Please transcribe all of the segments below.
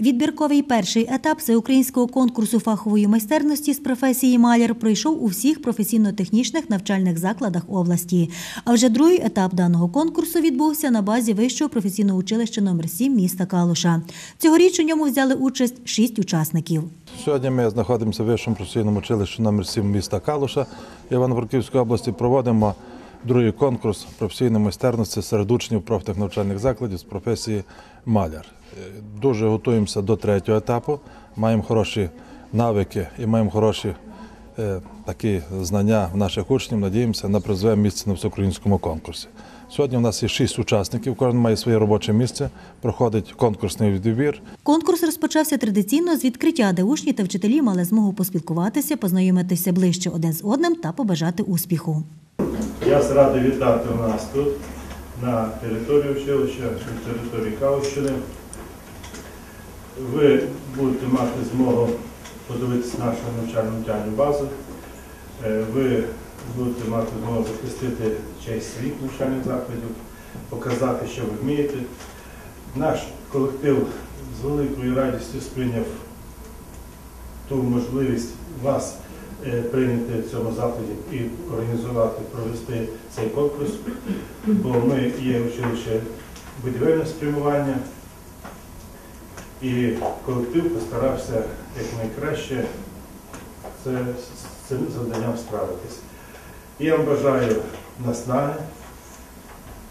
Відбірковий перший етап всеукраїнського конкурсу фахової майстерності з професії маляр пройшов у всіх професійно-технічних навчальних закладах області. А вже другий етап даного конкурсу відбувся на базі вищого професійного училища номер 7 міста Калуша. Цьогоріч у ньому взяли участь шість учасників. Сьогодні ми знаходимося в вищому професійному училищі номер 7 міста Калуша Івано-Франківської області. Проводимо другий конкурс професійної майстерності серед учнів профтехнавчальних закладів з професії маляр. Е, Дуже готуємося до третього етапу. Маємо хороші навики і маємо хороші е, такі знання в наших учнів. Надіємося на призове місце на всеукраїнському конкурсі. Сьогодні у нас є шість учасників, кожен має своє робоче місце. Проходить конкурсний відбір. Конкурс розпочався традиційно з відкриття, де учні та вчителі мали змогу поспілкуватися, познайомитися ближче один з одним та побажати успіху. Я з радий вітати у нас тут, на території училища, на території Калущини. Ви будете мати змогу подивитися нашу навчальну навчальну базу. Е, Ви будете мати змогу захистити честь своїх навчальних закладів, показати, що ви вмієте. Наш колектив з великою радістю сприйняв ту можливість вас е, прийняти в цьому закладі і організувати, провести цей конкурс, бо ми є училище будівельного спрямування, і колектив постарався якнайкраще з цим завданням справитись. І Я вам бажаю наснаги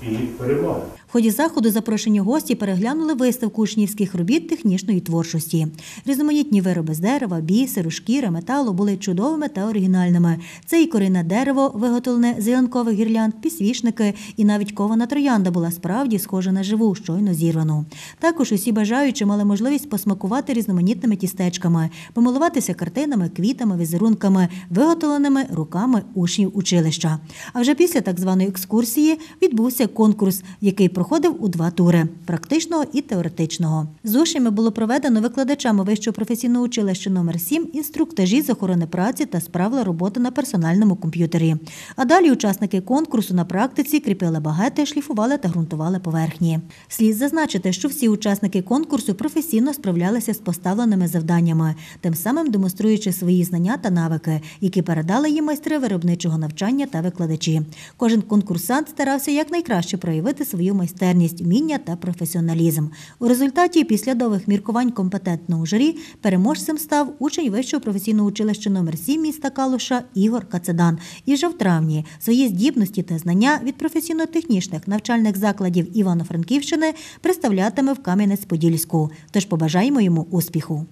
і перемоги. В ході заходу запрошені гості переглянули виставку учнівських робіт технічної творчості. Різноманітні вироби з дерева, бісеру, шкіри, металу були чудовими та оригінальними. Це і корінне дерево, виготовлене з ялинкових гірлянд, підсвічники, і навіть кована троянда була справді схожа на живу, щойно зірвану. Також усі бажаючі мали можливість посмакувати різноманітними тістечками, помилуватися картинами, квітами, візерунками, виготовленими руками учнів училища. А вже після так званої екскурсії відбувся конкурс, який проходив у два тури практичного і теоретичного. З учнями було проведено викладачами вищого професійного училища номер 7 інструктажі з охорони праці та справила роботи на персональному комп'ютері. А далі учасники конкурсу на практиці кріпили багети, шліфували та ґрунтували поверхні. Слід зазначити, що всі учасники конкурсу професійно справлялися з поставленими завданнями, тим самим демонструючи свої знання та навики, які передали їм майстри виробничого навчання та викладачі. Кожен конкурсант старався якнайкраще проявити свою майстерність, вміння та професіоналізм. У результаті після довгих міркувань компетентного журі переможцем став учень вищого професійного училища номер 7 міста Калуша Ігор Кацедан. І вже в травні свої здібності та знання від професійно-технічних навчальних закладів Івано-Франківщини представлятиме в Кам'янець-Подільську. Тож побажаємо йому успіху.